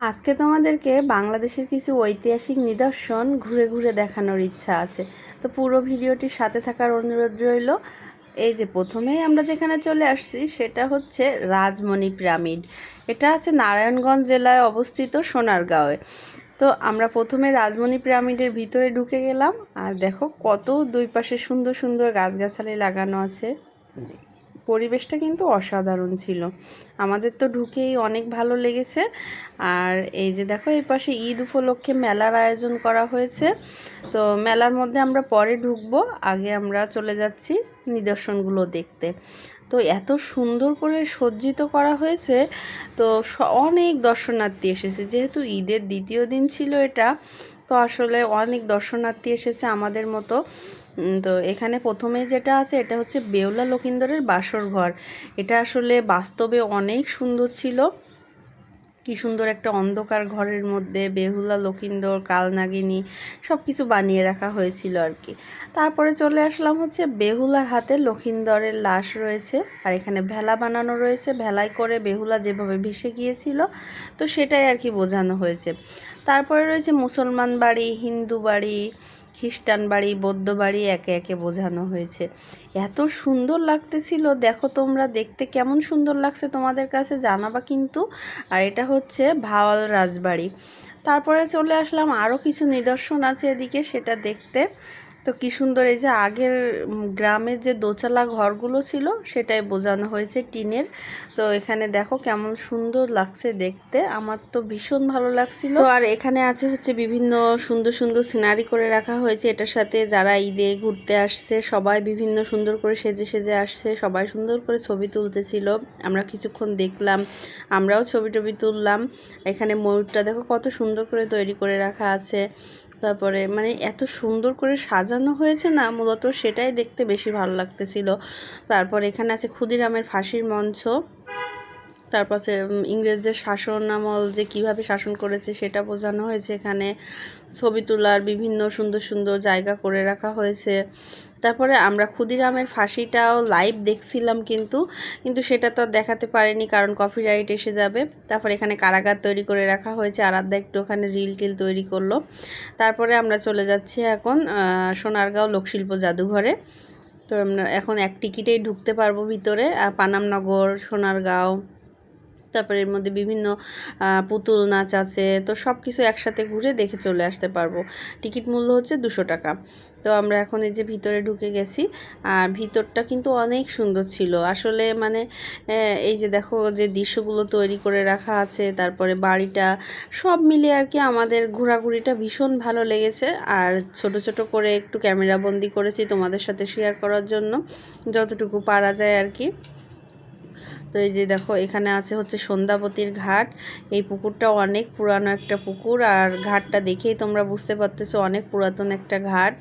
আজকে তোমাদেরকে বাংলাদেশের কিছু ঐতিহাসিক নিদর্শন ঘুরে ঘুরে দেখানোর ইচ্ছা আছে। তো পুরো ভিডিওটির সাথে থাকার অনুরোধ রইল, এই যে প্রথমেই আমরা যেখানে চলে আসছি সেটা হচ্ছে রাজমণি পিরামিড। এটা আছে নারায়ণগঞ্জ জেলায় অবস্থিত সোনারগাঁওয়ে। তো আমরা প্রথমে রাজমণি পিরামিডের ভিতরে ঢুকে গেলাম, আর দেখো কত দুই পাশে সুন্দর সুন্দর গাছগাছালি লাগানো আছে। পরিবেশটা কিন্তু অসাধারণ ছিল। আমাদের তো ঢুকেই অনেক ভালো লেগেছে। আর এই যে দেখো, এই পাশে ঈদ উপলক্ষে মেলার আয়োজন করা হয়েছে। তো মেলার মধ্যে আমরা পরে ঢুকবো, আগে আমরা চলে যাচ্ছি নিদর্শনগুলো দেখতে। তো এত সুন্দর করে সজ্জিত করা হয়েছে, তো অনেক দর্শনার্থী এসেছে। যেহেতু ঈদের দ্বিতীয় দিন ছিল এটা, তো আসলে অনেক দর্শনার্থী এসেছে আমাদের মতো। তো এখানে প্রথমেই যেটা আছে, এটা হচ্ছে বেউলা লকিন্দরের বাসর ঘর। এটা আসলে বাস্তবে অনেক সুন্দর ছিল। কি সুন্দর একটা অন্ধকার ঘরের মধ্যে বেহুলা লকিন্দর কালনাগিনী সব কিছু বানিয়ে রাখা হয়েছিল আর কি। তারপরে চলে আসলাম হচ্ছে বেহুলার হাতে লকিন্দরের লাশ রয়েছে। আর এখানে ভেলা বানানো রয়েছে। ভেলায় করে বেহুলা যেভাবে ভেসে গিয়েছিল, তো সেটাই আর কি বোঝানো হয়েছে। তারপরে রয়েছে মুসলমান বাড়ি, হিন্দু বাড়ি খ্রিস্টান বাড়ি, বৌদ্ধ বাড়ি একে একে বোঝানো হয়েছে। এত সুন্দর লাগতেছিল, দেখো তোমরা দেখতে কেমন সুন্দর লাগছে তোমাদের কাছে জানাবা কিন্তু। আর এটা হচ্ছে ভাওয়াল রাজবাড়ি। তারপরে চলে আসলাম আরও কিছু নিদর্শন আছে এদিকে সেটা দেখতে। তো কি সুন্দর এই যে আগের গ্রামের যে দোচালা ঘরগুলো ছিল, সেটাই বোঝানো হয়েছে টিনের। তো এখানে দেখো কেমন সুন্দর লাগছে দেখতে। আমার তো ভীষণ ভালো লাগছিল। তো আর এখানে আছে হচ্ছে বিভিন্ন সুন্দর সুন্দর সিনারি করে রাখা হয়েছে। এটার সাথে যারা ঈদে ঘুরতে আসছে, সবাই বিভিন্ন সুন্দর করে সেজে সেজে আসছে। সবাই সুন্দর করে ছবি তুলতেছিল। আমরা কিছুক্ষণ দেখলাম, আমরাও ছবি টবি তুললাম। এখানে ময়ূরটা দেখো কত সুন্দর করে তৈরি করে রাখা আছে। তারপরে মানে এত সুন্দর করে সাজানো হয়েছে না, মূলত সেটাই দেখতে বেশি ভালো লাগতেছিল। তারপর এখানে আছে ক্ষুদিরামের ফাঁসির মঞ্চ। তারপরে ইংরেজদের শাসন আমল যে কীভাবে শাসন করেছে সেটা বোঝানো হয়েছে এখানে। ছবি তোলার বিভিন্ন সুন্দর সুন্দর জায়গা করে রাখা হয়েছে। তারপরে আমরা ক্ষুদিরামের ফাঁসিটাও লাইভ দেখছিলাম কিন্তু কিন্তু সেটা তো দেখাতে পারেনি কারণ কপিরাইট এসে যাবে। তারপর এখানে কারাগার তৈরি করে রাখা হয়েছে। আর আধা একটু ওখানে রিল টিল তৈরি করল। তারপরে আমরা চলে যাচ্ছি এখন সোনারগাঁও লোকশিল্প জাদুঘরে। তো আমরা এখন এক টিকিটেই ঢুকতে পারব ভিতরে পানামনগর, সোনারগাঁও। তারপরে এর মধ্যে বিভিন্ন পুতুল নাচ আছে, তো সব কিছু একসাথে ঘুরে দেখে চলে আসতে পারব। টিকিট মূল্য হচ্ছে দুশো টাকা। তো আমরা এখন এই যে ভিতরে ঢুকে গেছি, আর ভিতরটা কিন্তু অনেক সুন্দর ছিল। আসলে মানে এই যে দেখো যে দৃশ্যগুলো তৈরি করে রাখা আছে, তারপরে বাড়িটা, সব মিলে আর কি আমাদের ঘোরাঘুরিটা ভীষণ ভালো লেগেছে। আর ছোট ছোট করে একটু ক্যামেরা বন্দি করেছি তোমাদের সাথে শেয়ার করার জন্য, যতটুকু পারা যায় আর কি। তো এই যে দেখো, এখানে আছে হচ্ছে সন্ধ্যাবতীর ঘাট। এই পুকুরটা অনেক পুরানো একটা পুকুর আর ঘাটটা দেখেই তোমরা বুঝতে পারতেছো অনেক পুরাতন একটা ঘাট।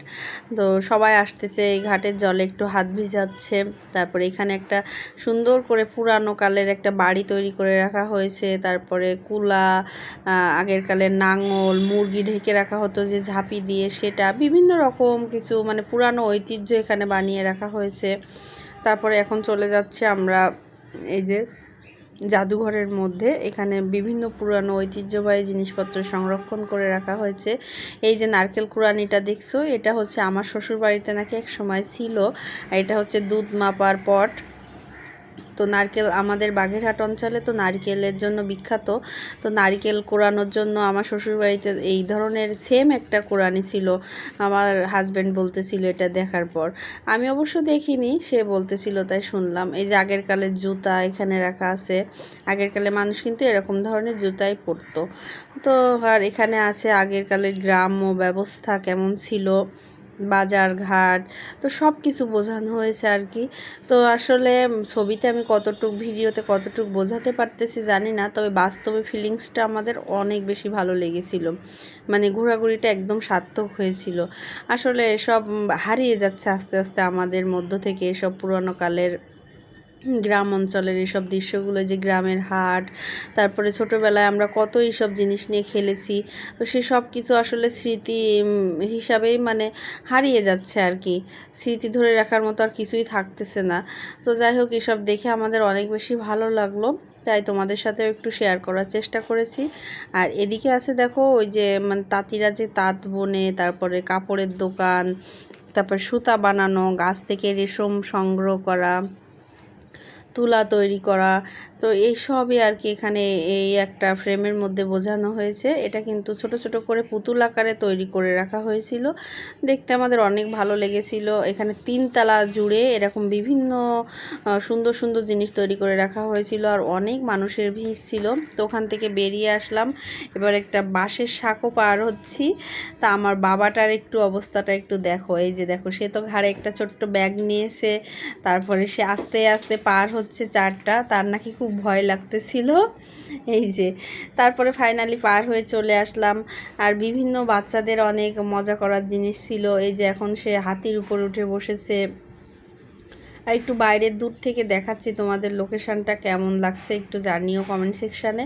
তো সবাই আসতেছে, এই ঘাটের জলে একটু হাত ভিজাচ্ছে। তারপরে এখানে একটা সুন্দর করে পুরানো কালের একটা বাড়ি তৈরি করে রাখা হয়েছে। তারপরে কুলা আগের কালের নাঙল, মুরগি ঢেকে রাখা হতো যে ঝাঁপি দিয়ে সেটা, বিভিন্ন রকম কিছু মানে পুরানো ঐতিহ্য এখানে বানিয়ে রাখা হয়েছে। তারপরে এখন চলে যাচ্ছে আমরা এই যে জাদুঘরের মধ্যে এখানে বিভিন্ন পুরানো ঐতিহ্যবাহী জিনিসপত্র সংরক্ষণ করে রাখা হয়েছে। এই যে নারকেল কুরানিটা দেখছ, এটা হচ্ছে আমার শ্বশুর বাড়িতে নাকি এক সময় ছিল। এটা হচ্ছে দুধ মাপার পট। তো নারকেল, আমাদের বাঘেরহাট অঞ্চলে তো নারকেলের জন্য বিখ্যাত। তো নারকেল কোরানোর জন্য আমার শ্বশুরবাড়িতে এই ধরনের সেম একটা কোরআনি ছিল। আমার হাজব্যান্ড বলতেছিল এটা দেখার পর। আমি অবশ্য দেখিনি, সে বলতেছিল, তাই শুনলাম। এই যে আগের কালের জুতা এখানে রাখা আছে। আগের কালে মানুষ কিন্তু এরকম ধরনের জুতাই পরতো। তো আর এখানে আছে আগের কালের গ্রাম্য ব্যবস্থা কেমন ছিল। বাজার ঘাট, তো সব কিছু বোঝানো হয়েছে আর কি। তো আসলে ছবিতে আমি কতটুক, ভিডিওতে কতটুক বোঝাতে পারতেছি জানি না, তবে বাস্তবে ফিলিংসটা আমাদের অনেক বেশি ভালো লেগেছিল। মানে ঘোরাঘুরিটা একদম সার্থক হয়েছিল। আসলে এসব হারিয়ে যাচ্ছে আস্তে আস্তে আমাদের মধ্য থেকে এসব পুরনো কালের গ্রাম অঞ্চলের এইসব দৃশ্যগুলো যে গ্রামের হাট, তারপরে ছোটোবেলায় আমরা কত এইসব জিনিস নিয়ে খেলেছি, তো সেসব কিছু আসলে স্মৃতি হিসাবেই মানে হারিয়ে যাচ্ছে আর কি। স্মৃতি ধরে রাখার মতো আর কিছুই থাকতেছে না। তো যাই হোক, এসব দেখে আমাদের অনেক বেশি ভালো লাগল। তাই তোমাদের সাথেও একটু শেয়ার করার চেষ্টা করেছি। আর এদিকে আছে দেখো, ওই যে মানে তাঁতিরা যে তাঁত বনে, তারপরে কাপড়ের দোকান, তারপর সুতা বানানো, গাছ থেকে রেশম সংগ্রহ করা তুলা তৈরি করা। তো এই সবই আর কি এখানে এই একটা ফ্রেমের মধ্যে বোঝানো হয়েছে। এটা কিন্তু ছোট ছোট করে পুতুল আকারে তৈরি করে রাখা হয়েছিল। দেখতে আমাদের অনেক ভালো লেগেছিল। এখানে তিনতলা জুড়ে এরকম বিভিন্ন সুন্দর সুন্দর জিনিস তৈরি করে রাখা হয়েছিল আর অনেক মানুষের ভিড় ছিল। তো ওখান থেকে বেরিয়ে আসলাম। এবার একটা বাঁশের শাঁকও পার হচ্ছি। তা আমার বাবাটার একটু অবস্থাটা একটু দেখো। এই যে দেখো, সে তো ঘাড়ে একটা ছোট্ট ব্যাগ নিয়েছে। তারপরে সে আস্তে আস্তে পার হচ্ছে। চারটা, তার নাকি খুব ভয় লাগতেছিল। এই যে, তারপরে ফাইনালি পার হয়ে চলে আসলাম। আর বিভিন্ন বাচ্চাদের অনেক মজা করার জিনিস ছিল। এই যে, এখন সে হাতির উপর উঠে বসেছে। আর একটু বাইরের দূর থেকে দেখাচ্ছি তোমাদের লোকেশানটা কেমন লাগছে, একটু জানিও কমেন্ট সেকশানে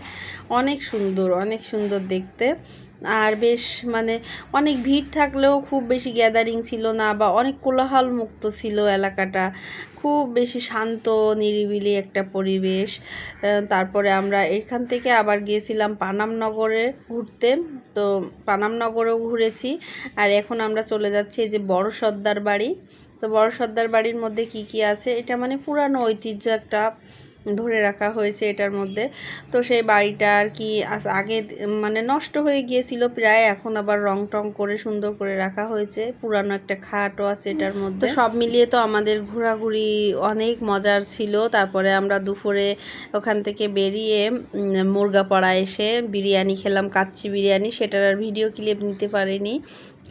অনেক সুন্দর অনেক সুন্দর দেখতে। আর বেশ মানে অনেক ভিড় থাকলেও খুব বেশি গ্যাদারিং ছিল না বা অনেক কোলাহল মুক্ত ছিল এলাকাটা। খুব বেশি শান্ত, নিরিবিলি একটা পরিবেশ। তারপরে আমরা এখান থেকে আবার গিয়েছিলাম পানামনগরে ঘুরতে। তো পানামনগরেও ঘুরেছি। আর এখন আমরা চলে যাচ্ছি এই যে বড় সর্দার বাড়ি। তো বড় সর্দার বাড়ির মধ্যে কি কি আছে? এটা মানে পুরানো ঐতিহ্য একটা ধরে রাখা হয়েছে এটার মধ্যে। তো সেই বাড়িটা আর কি আগে মানে নষ্ট হয়ে গিয়েছিল প্রায় এখন আবার রং টং করে সুন্দর করে রাখা হয়েছে। পুরানো একটা খাটও আছে এটার মধ্যে। সব মিলিয়ে তো আমাদের ঘোরাঘুরি অনেক মজার ছিল। তারপরে আমরা দুপুরে ওখান থেকে বেরিয়ে মুরগাপাড়া এসে বিরিয়ানি খেলাম কাচ্চি বিরিয়ানি। সেটার আর ভিডিও ক্লিপ নিতে পারিনি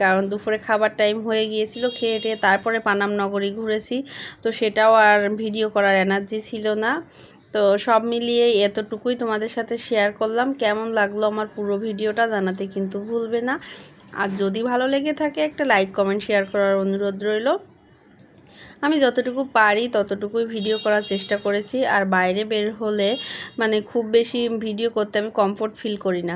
কারণ দুপুরে খাবার টাইম হয়ে গিয়েছিল। খেয়ে টেয়ে তারপরে পানাম নগরী ঘুরেছি। তো সেটাও আর ভিডিও করার এনার্জি ছিল না। তো সব মিলিয়ে এতটুকুই তোমাদের সাথে শেয়ার করলাম। কেমন লাগল আমার পুরো ভিডিওটা জানাতে কিন্তু ভুলবে না। আর যদি ভালো লেগে থাকে একটা লাইক কমেন্ট শেয়ার করার অনুরোধ রইল। আমি যতটুকু পারি ততটুকুই ভিডিও করার চেষ্টা করেছি। আর বাইরে বের হলে মানে খুব বেশি ভিডিও করতে আমি কমফোর্ট ফিল করি না।